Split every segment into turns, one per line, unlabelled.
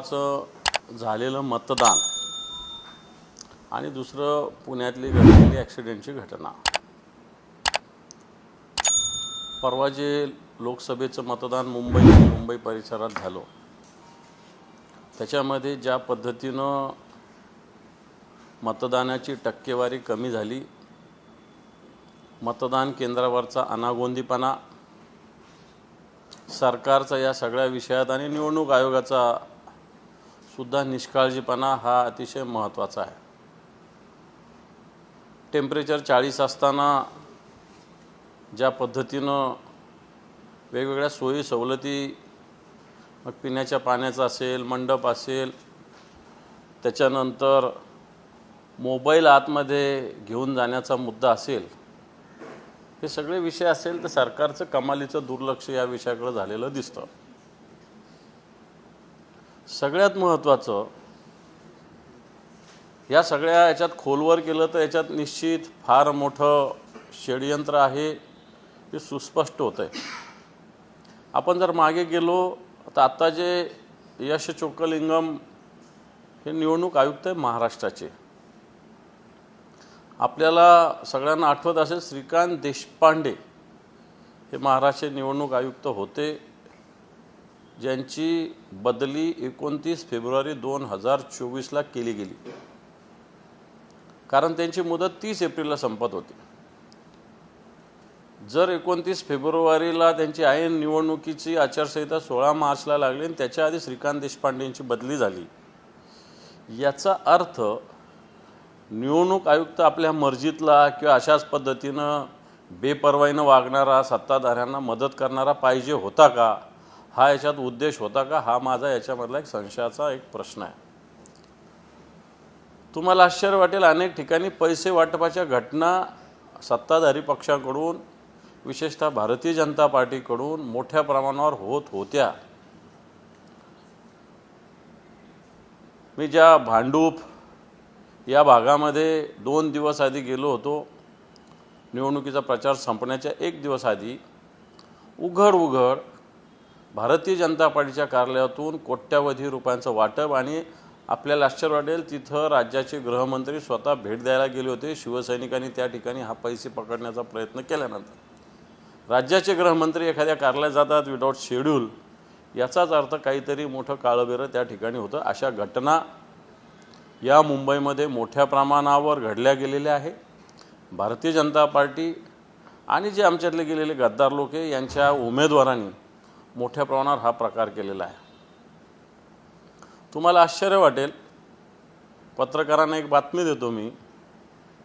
महत्त्वाचं झालेलं मतदान आणि दुसरं पुण्यातली घडलेली ॲक्सिडेंटची घटना. परवा जे लोकसभेचं मतदान मुंबई मुंबई परिसरात झालं त्याच्यामध्ये ज्या पद्धतीनं मतदानाची टक्केवारी कमी झाली मतदान केंद्रावरचा अनागोंदीपणा सरकारचा या सगळ्या विषयात आणि निवडणूक आयोगाचा सुद्धा निष्काळजीपणा हा अतिशय महत्त्वाचा आहे. टेम्परेचर चाळीस असताना ज्या पद्धतीनं वेगवेगळ्या सोयी सवलती मग पिण्याच्या पाण्याचं असेल मंडप असेल त्याच्यानंतर मोबाईल आतमध्ये घेऊन जाण्याचा मुद्दा असेल हे सगळे विषय असेल तर सरकारचं कमालीचं दुर्लक्ष या विषयाकडे झालेलं दिसतं. सगळ्यात महत्त्वाचं या सगळ्या याच्यात खोलवर केलं तर याच्यात निश्चित फार मोठं षडयंत्र आहे हे सुस्पष्ट होतं आहे आपण जर मागे गेलो तर आत्ता जे यश चोक्कलिंगम हे निवडणूक आयुक्त आहे महाराष्ट्राचे. आपल्याला सगळ्यांना आठवत असेल श्रीकांत देशपांडे हे महाराष्ट्र निवडणूक आयुक्त होते. ज्यांची बदली एकोणतीस फेब्रुवारी दोन हजार चोवीसला केली गेली. कारण त्यांची मुदत तीस एप्रिलला संपत होती. जर एकोणतीस फेब्रुवारीला त्यांची ऐन निवडणुकीची आचारसंहिता सोळा मार्चला लागली आणि त्याच्या आधी श्रीकांत देशपांडेंची बदली झाली याचा अर्थ निवडणूक आयुक्त आपल्या मर्जीतला किंवा अशाच पद्धतीनं बेपर्वाईनं वागणारा सत्ताधाऱ्यांना मदत करणारा पाहिजे होता का? हा याच्यात उद्देश होता का? हा माझा याच्यामधला एक संशयाचा एक प्रश्न आहे. तुम्हाला आश्चर्य वाटेल अनेक ठिकाणी पैसे वाटपाच्या घटना सत्ताधारी पक्षाकडून विशेषतः भारतीय जनता पार्टीकडून मोठ्या प्रमाणावर होत होत्या. मी ज्या भांडूप या भागामध्ये दोन दिवस आधी गेलो होतो निवडणुकीचा प्रचार संपण्याच्या एक दिवस आधी उघड उघड भारतीय जनता पार्टीच्या कार्यालयातून कोट्यावधी रुपयांचं वाटप आणि आपल्याला आश्चर्य वाटेल तिथं राज्याचे गृहमंत्री स्वतः भेट द्यायला गेले होते. शिवसैनिकांनी त्या ठिकाणी हा पैसे पकडण्याचा प्रयत्न केल्यानंतर. राज्याचे गृहमंत्री एखाद्या कार्यालयात जातात विदाऊट शेड्यूल याचाच अर्थ काहीतरी मोठं काळबेरं त्या ठिकाणी होतं. अशा घटना या मुंबईमध्ये मोठ्या प्रमाणावर घडल्या गेलेल्या आहे. भारतीय जनता पार्टी आणि जे आमच्यातले गेलेले गद्दार लोक आहे यांच्या उमेदवारांनी मोठ्या प्रमाणावर हा प्रकार केलेला आहे. तुम्हाला आश्चर्य वाटेल पत्रकारांना एक बातमी देतो मी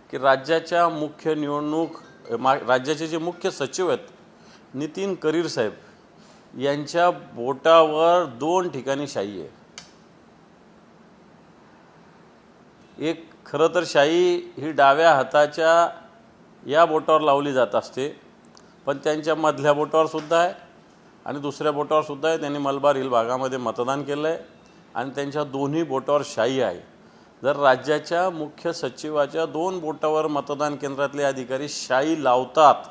की राज्याच्या मुख्य निवडणूक मा राज्याचे जे मुख्य सचिव आहेत नितीन करीर साहेब यांच्या बोटावर दोन ठिकाणी शाई आहे. एक खरं तर शाई ही डाव्या हाताच्या या बोटावर लावली जात असते पण त्यांच्या मधल्या बोटावर सुद्धा आहे. आणि दुसऱ्या बोटावर सुद्धा आहे. त्यांनी मलबार हिल भागामध्ये मतदान केलं आहे आणि त्यांच्या दोन्ही बोटावर शाई आहे. जर राज्याच्या मुख्य सचिवाच्या दोन बोटावर मतदान केंद्रातले अधिकारी शाई लावतात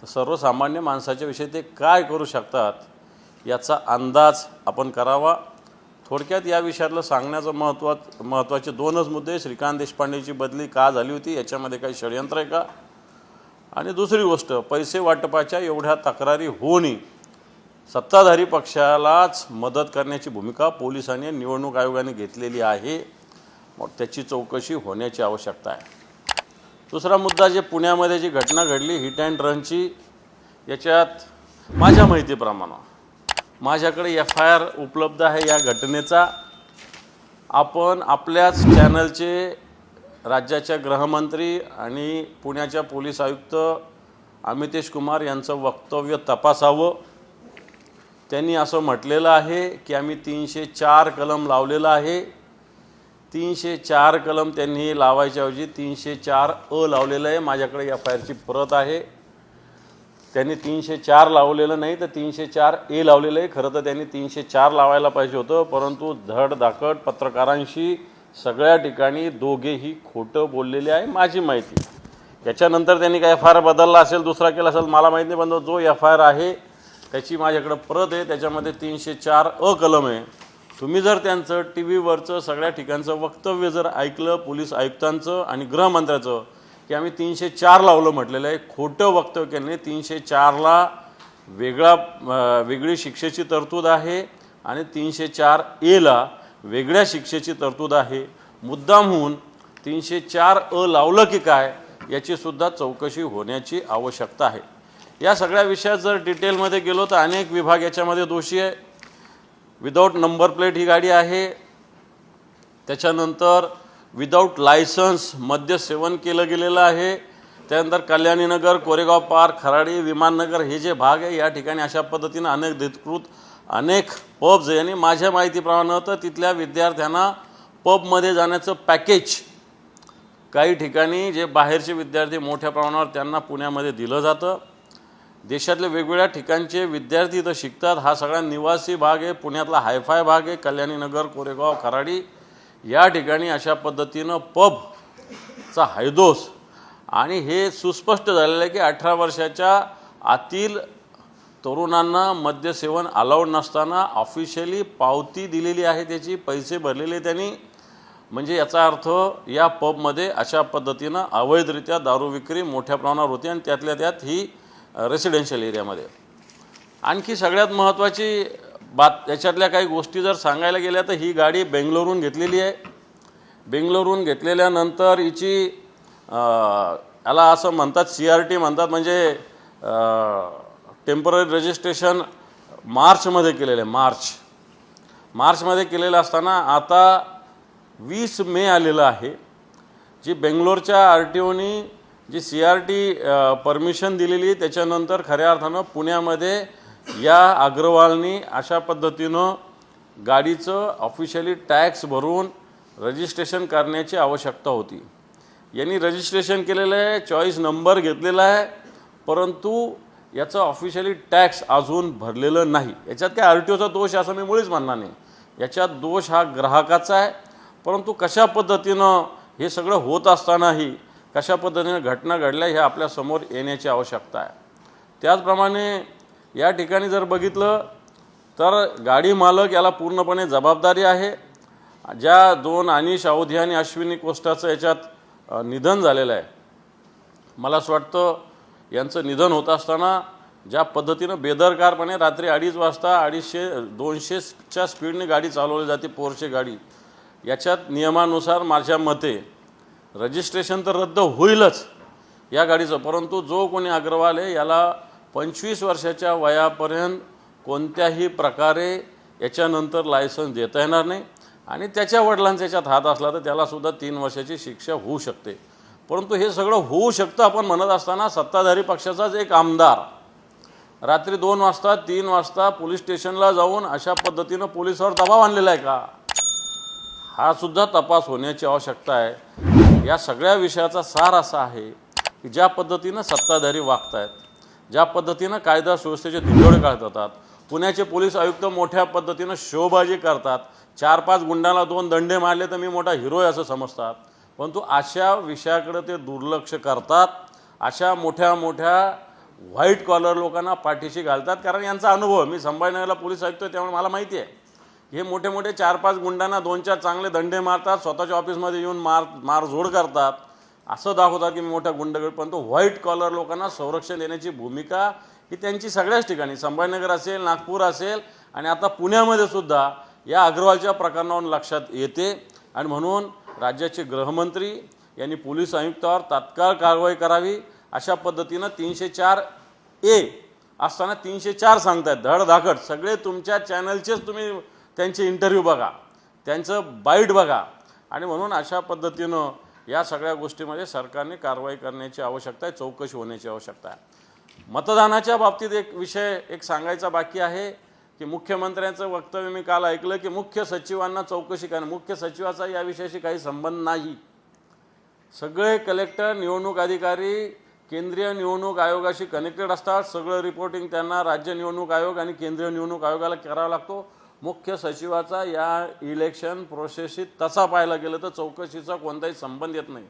तर सर्वसामान्य माणसाच्या विषयी ते काय करू शकतात याचा अंदाज आपण करावा. थोडक्यात या विषयातलं सांगण्याचं महत्त्वा महत्त्वाचे दोनच मुद्दे. श्रीकांत देशपांडेची बदली का झाली होती याच्यामध्ये काही षडयंत्र आहे का? आणि दुसरी गोष्ट पैसे वाटपाच्या एवढ्या तक्रारी होऊनही सत्ताधारी पक्षालाच मदत करण्याची भूमिका पोलिसांनी निवडणूक आयोगाने घेतलेली आहे. मग त्याची चौकशी होण्याची आवश्यकता आहे. दुसरा मुद्दा जे पुण्यामध्ये जी घटना घडली हिट अँड रनची याच्यात माझ्या माहितीप्रमाणे माझ्याकडे एफ आय आर उपलब्ध आहे या घटनेचा. आपण आपल्याच चॅनलचे राज्याच्या गृहमंत्री आणि पुण्याच्या पोलीस आयुक्त अमितेश कुमार यांचं वक्तव्य तपासावं. त्यांनी असं म्हटलेलं आहे की आम्ही तीनशे चार कलम लावलेलं आहे. तीनशे चार कलम त्यांनी लावायच्याऐवजी तीनशे चार अ लावलेलं आहे. माझ्याकडे एफ आय आरची प्रत आहे. त्यांनी तीनशे चार लावलेलं नाही तर तीनशे चार ए लावलेलं आहे. खरं तर त्यांनी तीनशे चार लावायला पाहिजे होतं. परंतु धडधाकट पत्रकारांशी सगळ्या ठिकाणी दोघेही खोटं बोललेले आहे माझी माहिती. याच्यानंतर त्यांनी काय एफ आय आर बदलला असेल दुसरा केला असेल मला माहीत नाही पण जो एफ आय आर आहे त्याची माझ्याकडं प्रत आहे त्याच्यामध्ये तीनशे चार अ कलम आहे. तुम्ही जर त्यांचं टी व्हीवरचं सगळ्या ठिकाणचं वक्तव्य जर ऐकलं पोलीस आयुक्तांचं आणि गृहमंत्र्याचं की आम्ही तीनशे चार लावलं म्हटलेलं आहे खोटं वक्तव्य केल्याने तीनशे चारला वेगळा वेगळी शिक्षेची तरतूद आहे आणि तीनशे चार एला वेगळ्या शिक्षेची तरतूद आहे. मुद्दामहून तीनशे चार अ लावलं की काय याचीसुद्धा चौकशी होण्याची आवश्यकता आहे. या सगळ्या विषयात जर डिटेलमध्ये गेलो तर अनेक विभाग याच्यामध्ये दोषी आहे. विदाऊट नंबर प्लेट ही गाडी आहे. त्याच्यानंतर विदाऊट लायसन्स मद्य सेवन केलं गेलेलं आहे. त्यानंतर कल्याणीनगर कोरेगाव पार्क खराडी विमाननगर हे जे भाग आहे या ठिकाणी अशा पद्धतीनं अनेक अधिकृत अनेक पब्स यांनी माझ्या माहितीप्रमाणे तर तिथल्या विद्यार्थ्यांना पबमध्ये जाण्याचं पॅकेज काही ठिकाणी जे बाहेरचे विद्यार्थी मोठ्या प्रमाणावर त्यांना पुण्यामध्ये दिलं जातं. देशातले वेगवेगळ्या ठिकाणचे विद्यार्थी इथं शिकतात. हा सगळा निवासी भाग आहे. पुण्यातला हायफाय भाग आहे. कल्याणीनगर कोरेगाव खराडी. या ठिकाणी अशा पद्धतीनं पबचा हायदोस. आणि हे सुस्पष्ट झालेलं आहे की अठरा वर्षाच्या आतील तरुणांना मद्यसेवन अलाउड नसताना ऑफिशियली पावती दिलेली आहे त्याची पैसे भरलेले त्यांनी. म्हणजे याचा अर्थ या पबमध्ये अशा पद्धतीनं अवैधरित्या दारू विक्री मोठ्या प्रमाणावर होती आणि त्यातल्या त्यात ही रेसिडेन्शियल एरियामध्ये आणखी सगळ्यात महत्त्वाची बात याच्यातल्या काही गोष्टी जर सांगायला गेल्या तर ही गाडी बेंगलोरहून घेतलेली आहे. बेंगलोरहून घेतलेल्यानंतर हिची याला असं म्हणतात सी आर टी म्हणतात म्हणजे टेंपररी रजिस्ट्रेशन मार्चमध्ये केलेलं आहे मार्च मार्चमध्ये केलेलं असताना आता वीस मे आलेलं आहे जी बेंगलोरच्या आर टी ओनी G C R T permission दिलेली त्याच्यानंतर खऱ्या अर्थानं पुण्यामध्ये या अग्रवालनी अशा पद्धतीनं गाडीचं ऑफिशियली टॅक्स भरून रजिस्ट्रेशन करण्याची आवश्यकता होती. यांनी रजिस्ट्रेशन केलेलं आहे चॉईस नंबर घेतलेला आहे परंतु याचं ऑफिशियली टॅक्स अजून भरलेलं नाही. याच्यात काय आर टी ओचा दोष असं मी मुळीच म्हणणार नाही. याच्यात दोष हा ग्राहकाचा आहे परंतु कशा पद्धतीनं हे सगळं होत असतानाही कशा पद्धतीनं घटना घडल्या हे आपल्यासमोर येण्याची आवश्यकता आहे. त्याचप्रमाणे या ठिकाणी जर बघितलं तर गाडी मालक याला पूर्णपणे जबाबदारी आहे. ज्या दोन अनिश अवधी आणि अश्विनी कोस्टाचं याच्यात निधन झालेलं आहे. मला असं वाटतं यांचं निधन होत असताना ज्या पद्धतीनं बेदरकारपणे रात्री अडीच वाजता अडीचशे दोनशेच्या स्पीडने गाडी चालवली जाते पोरचे गाडी. याच्यात नियमानुसार माझ्या मते रजिस्ट्रेशन तर रद्द होईलच या गाडीचं परंतु जो कोणी अग्रवाल आहे याला पंचवीस वर्षाच्या वयापर्यंत कोणत्याही प्रकारे याच्यानंतर लायसन्स देता येणार नाही. आणि त्याच्या वडिलांचा याच्यात हात असला तर त्यालासुद्धा तीन वर्षाची शिक्षा होऊ शकते. परंतु हे सगळं होऊ शकतं आपण म्हणत असताना सत्ताधारी पक्षाचाच एक आमदार रात्री दोन वाजता तीन वाजता पोलीस स्टेशनला जाऊन अशा पद्धतीनं पोलिसावर दबाव आणलेला आहे का? हा सुद्धा तपास होण्याची आवश्यकता आहे. या सगळ्या विषयाचा सार असा आहे की ज्या पद्धतीनं सत्ताधारी वागत आहेत ज्या पद्धतीनं कायदा सुव्यवस्थेचे धिंडोळे काढतात पुण्याचे पोलीस आयुक्त मोठ्या पद्धतीनं शोबाजी करतात चार पाच गुंडाला दोन दंडे मारले तर मी मोठा हिरो आहे असं समजतात. परंतु अशा विषयाकडे ते दुर्लक्ष करतात अशा मोठ्या मोठ्या व्हाईट कॉलर लोकांना पाठीशी घालतात. कारण यांचा अनुभव मी संभाजीनगरला पोलीस आयुक्त आहे, त्यामुळे मला माहिती आहे. हे मोठे मोठे चार पाच गुंडांना दोन चार चांगले दंडे मारतात स्वतःच्या ऑफिसमध्ये येऊन मार मारझोड करतात. असं दाखवतात की मी मोठ्या गुंडगड पण तो व्हाईट कॉलर लोकांना संरक्षण देण्याची भूमिका ही त्यांची सगळ्याच ठिकाणी. संभाजीनगर असेल नागपूर असेल आणि आता पुण्यामध्ये सुद्धा या अग्रवालच्या प्रकरणावरून लक्षात येते. आणि म्हणून राज्याचे गृहमंत्री यांनी पोलीस आयुक्तावर तात्काळ कारवाई करावी अशा पद्धतीनं तीनशे चार ए असताना तीनशे चार सांगतायत. धडधाकट सगळे तुमच्या चॅनलचेच तुम्ही त्यांचे इंटरव्ह्यू बघा. त्यांचं बाईट बघा. आणि म्हणून अशा पद्धतीनं या सगळ्या गोष्टीमध्ये सरकारने कारवाई करण्याची आवश्यकता आहे चौकशी होण्याची आवश्यकता आहे. मतदानाच्या बाबतीत एक विषय एक सांगायचा बाकी आहे. की मुख्यमंत्र्यांचं वक्तव्य मी काल ऐकलं की मुख्य सचिवांना चौकशी करणं. मुख्य सचिवाचा या विषयाशी काही संबंध नाही. सगळे कलेक्टर निवडणूक अधिकारी केंद्रीय निवडणूक आयोगाशी कनेक्टेड असतात. सगळं रिपोर्टिंग त्यांना राज्य निवडणूक आयोग आणि केंद्रीय निवडणूक आयोगाला करावा लागतो. मुख्य सचिवाचा या इलेक्शन प्रोसेसशी तसा पाहायला गेलं तर चौकशीचा कोणताही संबंध येत नाही.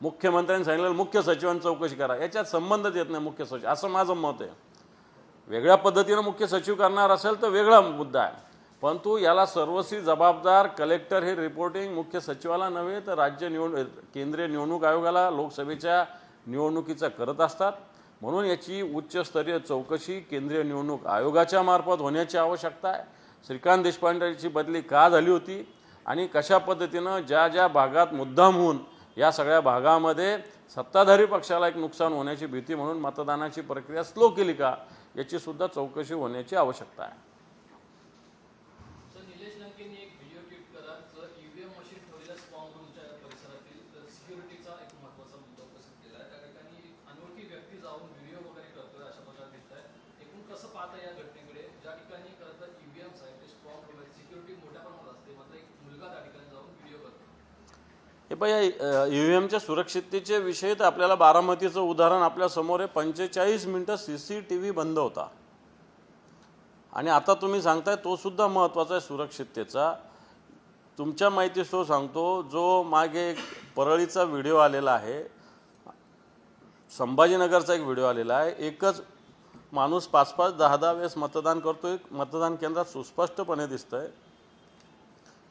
मुख्यमंत्र्यांनी सांगितलं मुख्य सचिवांनी चौकशी करा. याच्यात संबंधच येत नाही मुख्य सचिव. असं माझं मत आहे. वेगळ्या पद्धतीनं मुख्य सचिव करणार असेल तर वेगळा मुद्दा आहे. परंतु याला सर्वस्वी जबाबदार कलेक्टर हे रिपोर्टिंग मुख्य सचिवाला नव्हे तर राज्य निवडणूक केंद्रीय निवडणूक आयोगाला लोकसभेच्या निवडणुकीचा करत असतात. म्हणून याची उच्चस्तरीय चौकशी केंद्रीय निवडणूक आयोगाच्या मार्फत होण्याची आवश्यकता आहे. श्रीकांत देशपांडेची बदली का झाली होती आणि कशा पद्धतीनं ज्या ज्या भागात मुद्दाम होऊन या सगळ्या भागामध्ये सत्ताधारी पक्षाला एक नुकसान होण्याची भीती म्हणून मतदानाची प्रक्रिया स्लो केली का याची सुद्धा चौकशी होण्याची आवश्यकता आहे
सर निलेश लंकेंनी एक व्हिडिओ ट्विट करत जर ईव्हीएम मशीन ठेवलेल्या स्ट्रॉंग रूमच्या परिसरातील तर सिक्युरिटीचा एक महत्त्वाचा मुद्दा उपस्थित केला आहे त्या ठिकाणी एक अनोळखी व्यक्ती जाऊन व्हिडिओ वगैरे करतोय अशा प्रकारे दिसत आहे एकूण कसं पाहता या घटनेकडे ज्या ठिकाणी खरं तर ईव्हीएम्स आहेत ते स्ट्रॉंग रूम आहेत सिक्युरिटी मोठ्या प्रमाणात असते मात्र एक मुलगा त्या ठिकाणी जाऊन व्हिडिओ करतो
हे पाहिजे ई व्ही एमच्या सुरक्षिततेचे विषयी तर आपल्याला बारामतीचं उदाहरण आपल्यासमोर आहे. पंचेचाळीस मिनटं सी सी टी व्ही बंद होता. आणि आता तुम्ही सांगताय तो सुद्धा महत्त्वाचा आहे सुरक्षिततेचा. तुमच्या माहितीसह सांगतो जो मागे एक परळीचा व्हिडिओ आलेला आहे. संभाजीनगरचा एक व्हिडिओ आलेला आहे. एकच माणूस पाच पाच दहा दहा वेळेस मतदान करतोय. मतदान केंद्रात सुस्पष्टपणे दिसतंय.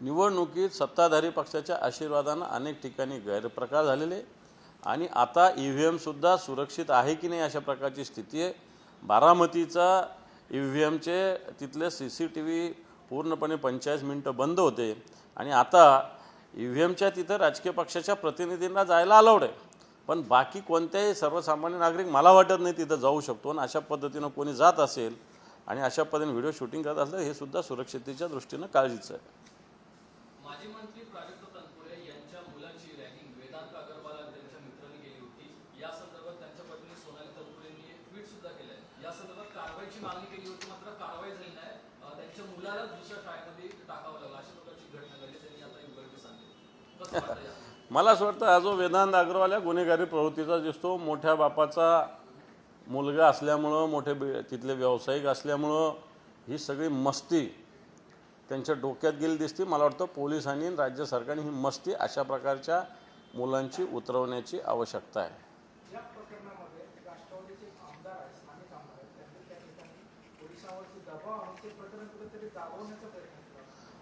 निवडणुकीत सत्ताधारी पक्षाच्या आशीर्वादानं अनेक ठिकाणी गैरप्रकार झालेले आणि आता ई व्ही एमसुद्धा सुरक्षित आहे की नाही अशा प्रकारची स्थिती आहे. बारामतीचा ई व्ही एमचे तिथले सी सी टी व्ही पूर्णपणे पंचेचाळीस मिनटं बंद होते आणि आता ई व्ही एमच्या तिथं राजकीय पक्षाच्या प्रतिनिधींना जायला अलाउड आहे. पण बाकी कोणत्याही सर्वसामान्य नागरिक मला वाटत नाही तिथं जाऊ शकतो आणि अशा पद्धतीनं कोणी जात असेल आणि अशा पद्धतीने व्हिडिओ शूटिंग करत असलं हे सुद्धा सुरक्षिततेच्या दृष्टीनं काळजीचं आहे.
माजी मंत्री प्राजक्त तनपुरे यांच्या मुलाची रॅगिंग वेदांत अगरवाल आणि त्यांच्या मित्रांनी केली होती. या संदर्भात त्यांच्या पत्नी सोनाली तनपुरेंनी एक ट्विट सुद्धा केलंय. या संदर्भात कारवाईची मागणी केली होती मात्र कारवाई झाली नाही. त्यांच्या मुलाला दुसऱ्या शाळेमध्ये टाकावं लागलं. अशा प्रकारची घटना घडली त्यांनी आता उघडकीस आणली.
मला असं वाटतं हा जो वेदांत अग्रवाल या गुन्हेगारी प्रवृत्तीचा दिसतो मोठ्या बापाचा मुलगा असल्यामुळं मोठे तिथले व्यावसायिक असल्यामुळं ही सगळी मस्ती त्यांच्या डोक्यात गेली दिसते. मला वाटतं पोलिसांनी आणि राज्य सरकारने ही मस्ती अशा प्रकारच्या मुलांची उतरवण्याची आवश्यकता आहे.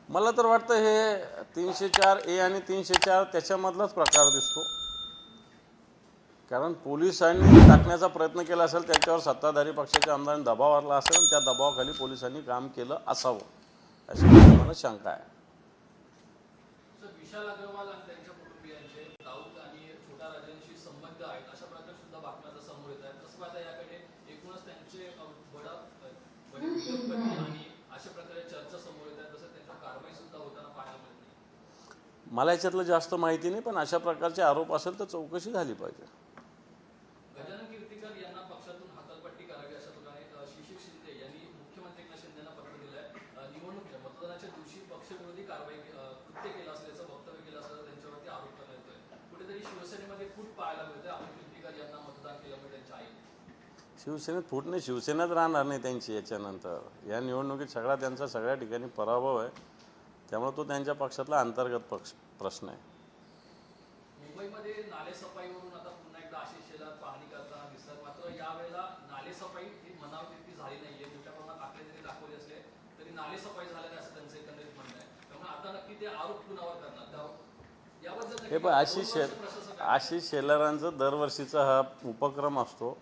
मला तर वाटतं हे तीनशे चार ए आणि तीनशे चार त्याच्यामधलाच प्रकार दिसतो. कारण पोलिसांनी टाकण्याचा प्रयत्न केला असेल त्याच्यावर सत्ताधारी पक्षाच्या आमदारांनी दबाव आणला असेल आणि त्या दबावाखाली पोलिसांनी काम केलं असावं. अशी मला शंका आहे.
सर विशाल अग्रवाल आणि त्यांच्या कुटुंबियांचे दाऊद आणि छोटा राजांशी संबंध आहेत अशा प्रकारे सुद्धा बातम्या आता समोर येत आहेत. तसं पाहता याकडे एकूणच त्यांचे अ, बडा अ, बडे उद्योगपती आणि अशा प्रकारे चर्चा समोर येत आहेत तसं त्यांच्या कारवाई सुद्धा होताना पाहायला मिळत नाही.
मला याच्यातलं जास्त माहिती नाही पण अशा प्रकारचे आरोप असेल तर चौकशी झाली पाहिजे
गजानन कीर्तीकर यांना पक्षातून हकालपट्टी करावी अशा प्रकारे अ, शिशिर शिंदे यांनी मुख्यमंत्री एकनाथ शिंदेना पत्र दिलं आहे निवडणूक मतदानाच्या दिवशी पक्षविरोधी कारवाई अ, कृत्य केलं असल्याचं वक्तव्य केलं असल्याचा त्यांच्यावरती आरोप करण्यात येतोय कुठेतरी शिवसेनेमध्ये फूट पाहायला मिळते अमोल कीर्तीकर यांना मतदान केल्यामुळे त्यांच्या आई
शिवसेनेत फूट नाही शिवसेनेत राहणार नाही त्यांची याच्यानंतर. या निवडणुकीत सगळा त्यांचा सगळ्या ठिकाणी पराभव आहे. त्यामुळे तो त्यांच्या पक्षातला अंतर्गत पक्ष प्रश्न आहे.
मुंबईमध्ये नालेसफाईवरून आता पुन्हा एकदा आशिष शेलार पाहणी करताना दिसतात. मात्र यावेळेला नालेसफाई ही मनाव तितकी झाली नाहीये. मोठ्या प्रमाणात आकडे जरी दाखवले असले तरी नालेसफाई झाली नाही असं त्यांचं एकंदरीत म्हणणं आहे. त्यामुळे आता नक्की ते आरोप कुणावर करणार? त्या- याबद्दल
हे
नक्की
पण आशिष
प्रशासक
आशिष शेलारांचं दरवर्षीचा हा उपक्रम असतो.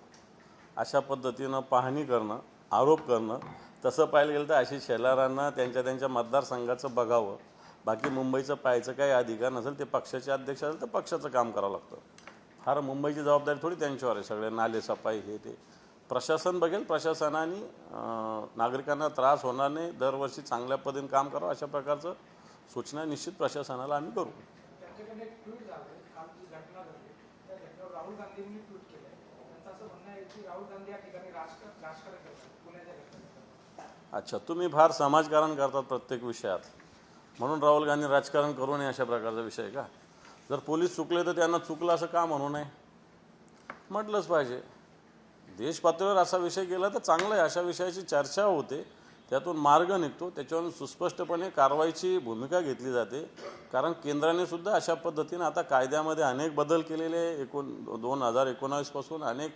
अशा पद्धतीनं पाहणी करणं आरोप करणं तसं पाहायला गेलं तर आशिष शेलारांना त्यांच्या त्यांच्या मतदारसंघाचं बघावं. बाकी मुंबईचं पाहायचं काही अधिकार नसेल ते पक्षाचे अध्यक्ष असेल तर पक्षाचं काम करावं लागतं. फार मुंबईची जबाबदारी थोडी त्यांच्यावर आहे सगळे नाले सफाई हे ते. प्रशासन बघेल प्रशासनाने नागरिकांना त्रास होणार नाही दरवर्षी चांगल्या पद्धतीने काम करावं अशा प्रकारचं सूचना निश्चित प्रशासनाला आम्ही करू. अच्छा तुम्ही फार समाजकारण करतात प्रत्येक विषयात. म्हणून राहुल गांधी राजकारण करू नये अशा प्रकारचा विषय का? जर पोलीस चुकले तर त्यांना चुकलं असं का म्हणू नये? म्हटलंच पाहिजे. देश पातळीवर असा विषय गेला तर चांगलं आहे. अशा विषयाची चर्चा होते. त्यातून मार्ग निघतो. त्याच्यावरून सुस्पष्टपणे कारवाईची भूमिका घेतली जाते. कारण केंद्राने सुद्धा अशा पद्धतीने आता कायद्यामध्ये अनेक बदल केलेले एकूण दोन हजार एकोणावीसपासून अनेक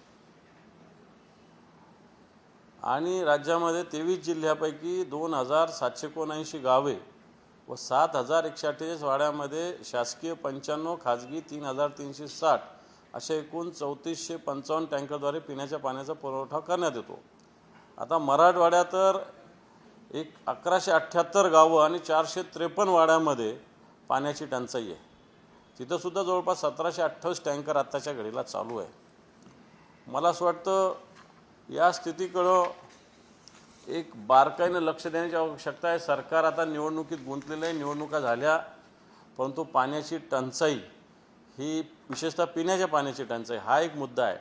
आणि राज्यामध्ये तेवीस जिल्ह्यापैकी दोन हजार सातशे एकोणऐंशी गावे व सात हजार एकशे अठ्ठेचाळीस वाड्यामध्ये शासकीय पंच्याण्णव खाजगी तीन हजार तीनशे साठ अशा एकूण चौतीसशे पंचावन्न टँकरद्वारे पिण्याच्या पाण्याचा पुरवठा करण्यात येतो. आता मराठवाड्यात तर एक अकराशे अठ्ठ्याहत्तर गावं आणि चारशे त्रेपन्न वाड्यामध्ये पाण्याची टंचाई आहे. तिथंसुद्धा जवळपास सतराशे अठ्ठावीस टँकर आत्ताच्या घडीला चालू आहे. मला असं वाटतं या स्थितीकडं एक बारकाईनं लक्ष देण्याची आवश्यकता आहे. सरकार आता निवडणुकीत गुंतलेलं आहे निवडणुका झाल्या परंतु पाण्याची टंचाई ही विशेषतः पिण्याच्या पाण्याची टंचाई हा एक मुद्दा आहे.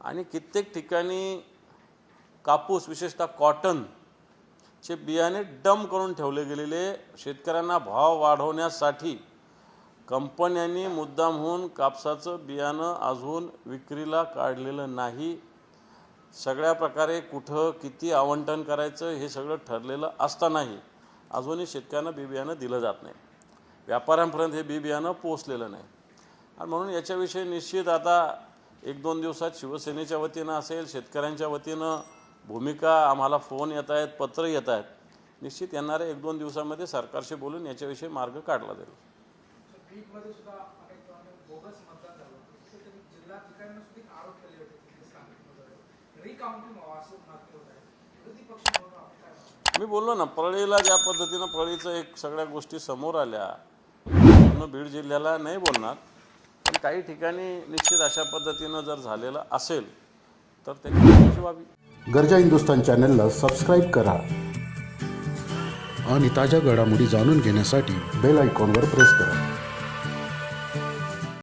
आणि कित्येक ठिकाणी कापूस विशेषतः कॉटन चे बियाणे डम करून ठेवले गेलेले शेतकऱ्यांना भाव वाढवण्यासाठी कंपन्यांनी मुद्दामहून कापसाचं बियाणं अजून विक्रीला काढलेलं नाही. सगळ्या प्रकारे कुठं किती आवंटन करायचं हे सगळं ठरलेलं असतानाही अजूनही शेतकऱ्यांना बी बियाणं दिलं जात नाही. व्यापाऱ्यांपर्यंत हे बी बियाणं पोचलेलं नाही. आणि म्हणून याच्याविषयी निश्चित आता एक दोन दिवसात शिवसेनेच्या वतीनं असेल शेतकऱ्यांच्या वतीनं भूमिका आम्हाला फोन येत आहेत पत्र येत आहेत. निश्चित येणाऱ्या एक दोन दिवसामध्ये सरकारशी बोलून याच्याविषयी मार्ग काढला जाईल.
बीडमध्ये सुद्धा बोगस मतदान झालं जिल्हाधिकाऱ्यांना सुद्धा आरोप केले होते.
मी बोललो ना परळीला ज्या पद्धतीनं परळीचं एक सगळ्या गोष्टी समोर आल्या पूर्ण बीड जिल्ह्याला नाही बोलणार पण काही ठिकाणी निश्चित अशा पद्धतीनं जर झालेलं असेल तर त्याची व्हावी?
गरजा हिंदुस्तान चॅनलला सबस्क्राईब करा
आणि ताज्या घडामोडी जाणून घेण्यासाठी
बेल आयकॉनवर प्रेस करा.